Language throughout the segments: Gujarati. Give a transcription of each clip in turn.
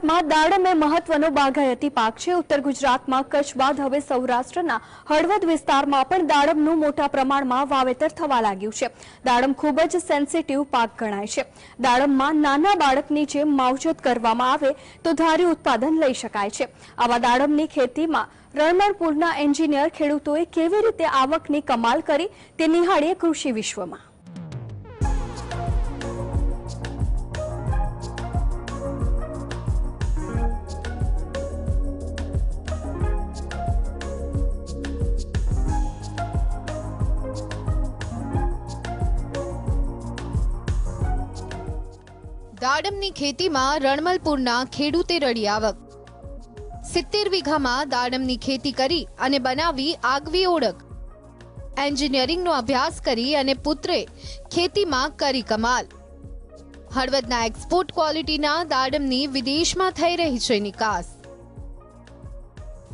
ગુજરાતમાં દાડમ એ મહત્વનો બાગાયતી પાક છે. ઉત્તર ગુજરાતમાં કચ્છ બાદ હવે સૌરાષ્ટ્રના હળવદ વિસ્તારમાં પણ દાડમનું મોટા પ્રમાણમાં વાવેતર થવા લાગ્યું છે. દાડમ ખૂબ જ સેન્સિટિવ પાક ગણાય છે. દાડમમાં નાના બાળકની જેમ માવજત કરવામાં આવે તો ધાર્યું ઉત્પાદન લઈ શકાય છે. આવા દાડમની ખેતીમાં રણમણપુરના એન્જિનિયર ખેડૂતોએ કેવી રીતે આવકની કમાલ કરી તે નિહાળીએ કૃષિ વિશ્વમાં. દાડમની ખેતીમાં રણમલપુરના ખેડૂતે રડી આવક. સિત્તેર વીઘામાં દાડમની ખેતી કરી અને બનાવી આગવી ઓળખ. એન્જિનિયરિંગનો અભ્યાસ કરી અને પુત્રે ખેતીમાં કરી કમાલ. હળવદના એક્સપોર્ટ ક્વોલિટીના દાડમની વિદેશમાં થઈ રહી છે નિકાસ.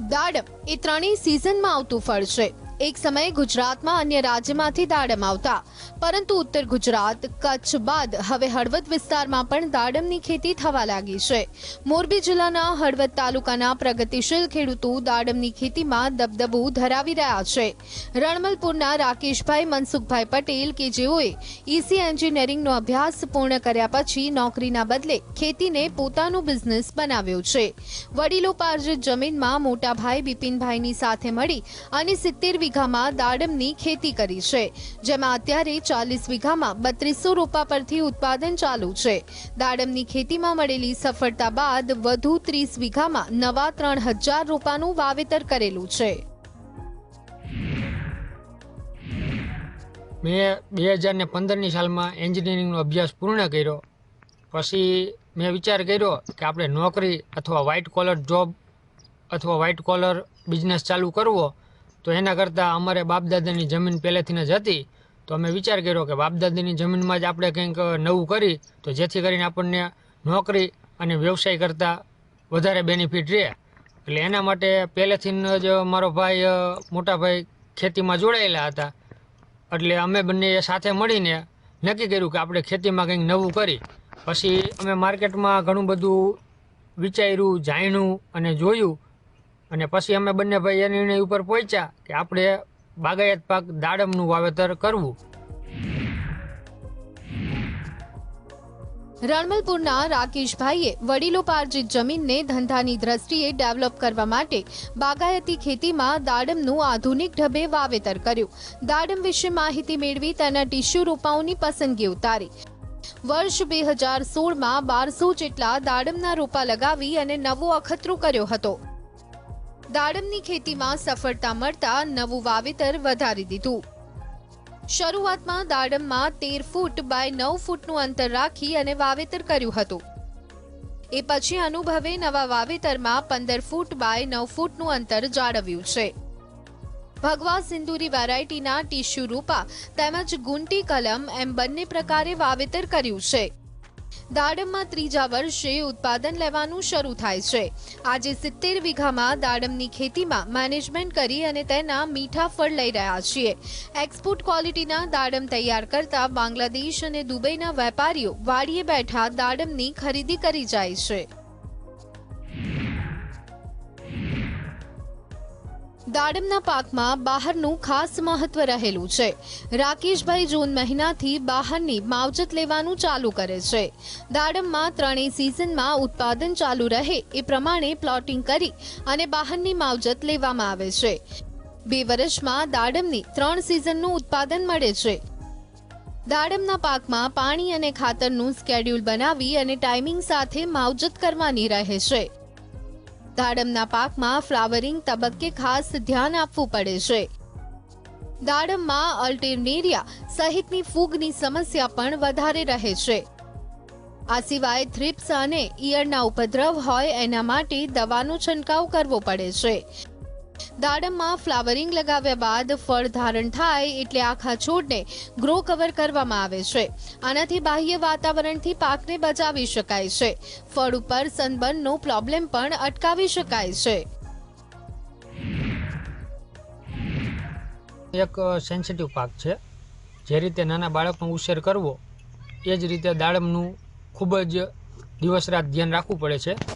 દાડમ એ ત્રણેય સિઝનમાં આવતું ફળ છે. એક સમયે ગુજરાતમાં અન્ય રાજ્યમાંથી દાડમ આવતા. પરંતુ ઉત્તર ગુજરાત, કચ્છ બાદ હવે હળવદ વિસ્તારમાં પણ દાડમની ખેતી થવા લાગી છે. મોરબી જિલ્લાના હળવદ તાલુકાના પ્રગતિશીલ ખેડૂતો દાડમની ખેતીમાં દબદબો ધરાવી રહ્યા છે. રણમલપુરના રાકેશભાઈ, મનસુખભાઈ પટેલ કે જેઓએ ઈસી એન્જિનિયરિંગનો અભ્યાસ પૂર્ણ કર્યા પછી નોકરીના બદલે ખેતીને પોતાનો બિઝનેસ બનાવ્યો છે. વડીલોપાર્જિત જમીનમાં મોટા ભાઈ બિપિનભાઈની સાથે મળી અને સિત્તેર વીઘામાં દાડમની ખેતી કરી છે, જેમાં અત્યારે ચાલીસ વીઘામાં બત્રીસો રોપા પરથી ઉત્પાદન ચાલુ છે. દાડમની ખેતીમાં મળેલી સફળતા બાદ વધુ ત્રીસ વીઘામાં નવા ત્રણ હજાર રોપાનું વાવેતર કરેલું છે. મેં બે હજાર ને પંદરની સાલમાં એન્જિનિયરિંગનો અભ્યાસ પૂર્ણ કર્યો. પછી મેં વિચાર કર્યો કે આપણે નોકરી અથવા વ્હાઇટ કોલર જોબ અથવા વ્હાઇટ કોલર બિઝનેસ ચાલુ કરવો. તો એના કરતાં અમારે બાપદાદાની જમીન પહેલેથી જ હતી. તો અમે વિચાર કર્યો કે બાપદાદાની જમીનમાં જ આપણે કંઈક નવું કરી, તો જેથી કરીને આપણને નોકરી અને વ્યવસાય કરતાં વધારે બેનિફિટ રહે. એટલે એના માટે પહેલેથી જ મારો ભાઈ મોટા ભાઈ ખેતીમાં જોડાયેલા હતા. એટલે અમે બંને સાથે મળીને નક્કી કર્યું કે આપણે ખેતીમાં કંઈક નવું કરી. પછી અમે માર્કેટમાં ઘણું બધું વિચાર્યું, જાણ્યું અને જોયું. અને પછી અમે બંને ભાઈ એ નિર્ણય ઉપર પહોંચ્યા કે આપણે બાગાયત પાક દાડમનું વાવેતર કરવું. રણમલપુરના રાકેશભાઈએ વડીલોપાર્જિત જમીનને ધંધાની દ્રષ્ટિએ ડેવલપ કરવા માટે બાગાયતી ખેતીમાં દાડમનું આધુનિક ઢબે વાવેતર કર્યું. દાડમ વિશે માહિતી મેળવી તેના ટીસ્યુ રોપાઓની પસંદગી ઉતારી. વર્ષ બે હજાર સોળમાં બારસો જેટલા દાડમના રોપા લગાવી અને નવો અખતરો કર્યો હતો. દાડમની ખેતીમાં સફળતા મળતા નવું વાવેતર વધારી દીધું. શરૂઆતમાં દાડમમાં તેર ફૂટ બાય નવ ફૂટનું અંતર રાખી અને વાવેતર કર્યું હતું. એ પછી અનુભવે નવા વાવેતરમાં પંદર ફૂટ બાય નવ ફૂટનું અંતર જાળવ્યું છે. ભગવા સિંદુરી વેરાયટીના ટીશ્યુ રૂપા તેમજ ગુંટી કલમ એમ બંને પ્રકારે વાવેતર કર્યું છે. દાડમમાં ત્રીજા વર્ષે ઉત્પાદન લેવાનું શરૂ થાય છે. આજે સિત્તેર વીઘામાં દાડમની ખેતીમાં મેનેજમેન્ટ કરી અને તેના મીઠા ફળ લઈ રહ્યા છીએ. એક્સપોર્ટ ક્વોલિટીના દાડમ તૈયાર કરતા બાંગ્લાદેશ અને દુબઈના વેપારીઓ વાડીએ બેઠા દાડમની ખરીદી કરી જાય છે. દાડમના પાકમાં બહારનું ખાસ મહત્વ રહેલું છે. રાકેશભાઈ જૂન મહિનાથી બહારની માવજત લેવાનું ચાલુ કરે છે. દાડમમાં ત્રણેય સિઝનમાં ઉત્પાદન ચાલુ રહે એ પ્રમાણે પ્લોટિંગ કરી અને બહારની માવજત લેવામાં આવે છે. બે વર્ષમાં દાડમની ત્રણ સિઝનનું ઉત્પાદન મળે છે. દાડમના પાકમાં પાણી અને ખાતરનું સ્કેડ્યુલ બનાવી અને ટાઈમિંગ સાથે માવજત કરવાની રહે છે. દાડમના પાકમાં ફ્લાવરિંગ તબક્કે ખાસ ધ્યાન આપવું પડે છે. દાડમમાં અલ્ટેરનેરિયા સહિતની ફૂગની સમસ્યા પણ વધારે રહે છે. આ સિવાય થ્રિપ્સ અને ઈયળના ઉપદ્રવ હોય એના માટે દવાનો છંટકાવ કરવો પડે છે. દાડમમાં ફ્લાવરિંગ લગાવ્યા બાદ ફળ ધારણ થાય એટલે આખા છોડને ગ્રો કવર કરવામાં આવે છે. આનાથી બાહ્ય વાતાવરણથી પાકને બચાવી શકાય છે. ફળ ઉપર સનબર્નનો પ્રોબ્લેમ પણ અટકાવી શકાય છે. એક સેન્સિટિવ પાક છે. જે રીતે નાના બાળકનો ઉછેર કરવો, એ જ રીતે દાડમનું ખૂબ જ દિવસ રાત ધ્યાન રાખવું પડે છે.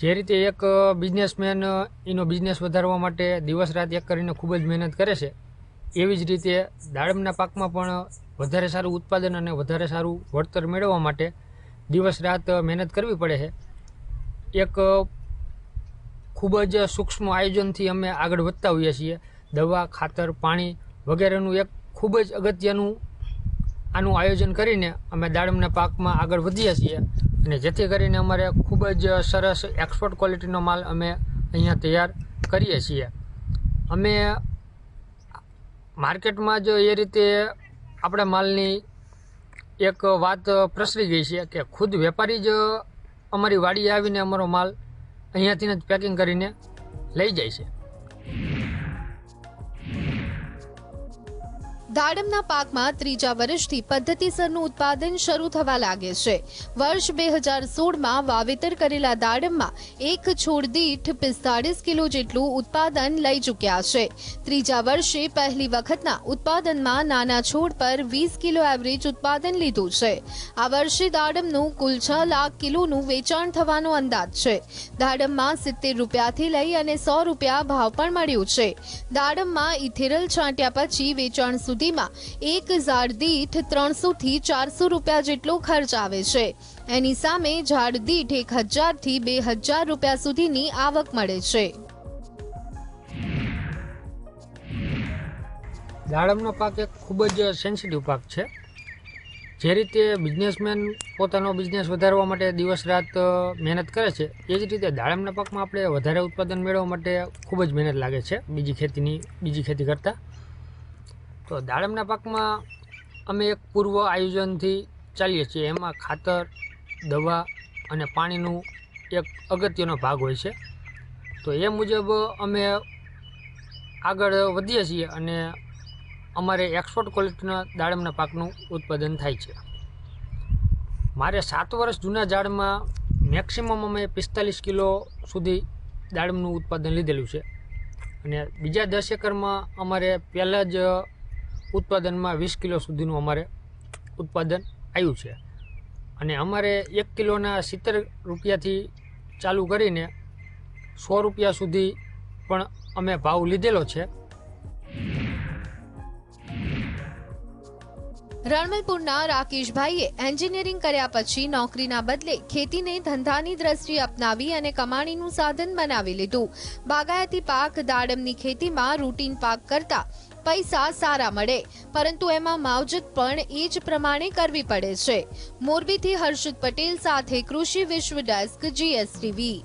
જે રીતે એક બિઝનેસમેન એનો બિઝનેસ વધારવા માટે દિવસ રાત એક કરીને ખૂબ જ મહેનત કરે છે, એવી જ રીતે દાડમના પાકમાં પણ વધારે સારું ઉત્પાદન અને વધારે સારું વળતર મેળવવા માટે દિવસ રાત મહેનત કરવી પડે છે. એક ખૂબ જ સૂક્ષ્મ આયોજનથી અમે આગળ વધતા હોઈએ છીએ. દવા, ખાતર, પાણી વગેરેનું એક ખૂબ જ અગત્યનું આનું આયોજન કરીને અમે દાડમના પાકમાં આગળ વધીએ છીએ. અને જેથી કરીને અમારે ખૂબ જ સરસ એક્સપોર્ટ ક્વોલિટીનો માલ અમે અહીંયા તૈયાર કરીએ છીએ. અમે માર્કેટમાં જ એ રીતે આપણા માલની એક વાત પ્રસરી ગઈ છે કે ખુદ વેપારી જ અમારી વાડીએ આવીને અમારો માલ અહીંયાથી જ પેકિંગ કરીને લઈ જાય છે. દાડમના પાકમાં ત્રીજા વર્ષથી પદ્ધતિસરનું ઉત્પાદન શરૂ થવા લાગે છે. વર્ષ બે હજાર સોળમાં વાવેતર કરેલા દાડમમાં એક છોડ દીઠ પિસ્તાળીસ કિલો જેટલું ઉત્પાદન લઈ ચૂક્યા છે. ત્રીજા વર્ષે પહેલી વખતના ઉત્પાદનમાં નાના છોડ પર વીસ કિલો એવરેજ ઉત્પાદન લીધું છે. આ વર્ષે દાડમનું કુલ છ લાખ કિલોનું વેચાણ થવાનો અંદાજ છે. દાડમમાં સિત્તેર રૂપિયાથી લઈ અને સો રૂપિયા ભાવ પણ મળ્યો છે. દાડમમાં ઇથેરલ છાંટ્યા પછી વેચાણ સુધીમાં એક ઝાડ દીઠ ત્રણસો થી ચારસો રૂપિયા જેટલો ખર્ચ આવે છે. એની સામે ઝાડ દીઠ એક હજારથી બે હજાર રૂપિયા સુધીની આવક મળે છે. દાડમનો પાક એક ખૂબ જ સેન્સિટિવ પાક છે. જે રીતે બિઝનેસમેન પોતાનો બિઝનેસ વધારવા માટે દિવસ રાત મહેનત કરે છે, એ જ રીતે દાડમના પાકમાં આપણે વધારે ઉત્પાદન મેળવવા માટે ખૂબ જ મહેનત લાગે છે, બીજી ખેતીની, બીજી ખેતી કરતાં. તો દાડમના પાકમાં અમે એક પૂર્વ આયોજનથી ચાલીએ છીએ. એમાં ખાતર, દવા અને પાણીનું એક અગત્યનો ભાગ હોય છે. તો એ મુજબ અમે આગળ વધીએ છીએ અને અમારે એક્સપોર્ટ ક્વોલિટીના દાડમના પાકનું ઉત્પાદન થાય છે. મારે સાત વર્ષ જૂના ઝાડમાં મેક્સિમમ અમે પિસ્તાલીસ કિલો સુધી દાડમનું ઉત્પાદન લીધેલું છે. અને બીજા દસ એકરમાં અમારે પહેલાં જ ઉત્પાદનમાં વીસ કિલો સુધીનું અમારે ઉત્પાદન આવ્યું છે. અને અમારે એક કિલોના સિત્તેર રૂપિયાથી ચાલુ કરીને સો રૂપિયા સુધી પણ અમે ભાવ લીધેલો છે. રણમલપુરના રાકેશભાઈએ એન્જિનિયરિંગ કર્યા પછી નોકરીના બદલે ખેતીને ધંધાની દ્રષ્ટિએ અપનાવી અને કમાણીનું સાધન બનાવી લીધું. બાગાયતી પાક, દાડમની ખેતીમાં રૂટીન પાક કરતા પૈસા સારા મળે. પરંતુ એમાં માવજત પણ એ જ પ્રમાણે કરવી પડે છે. મોરબીથી હર્ષિત પટેલ સાથે કૃષિ વિશ્વ ડેસ્ક જીએસટીવી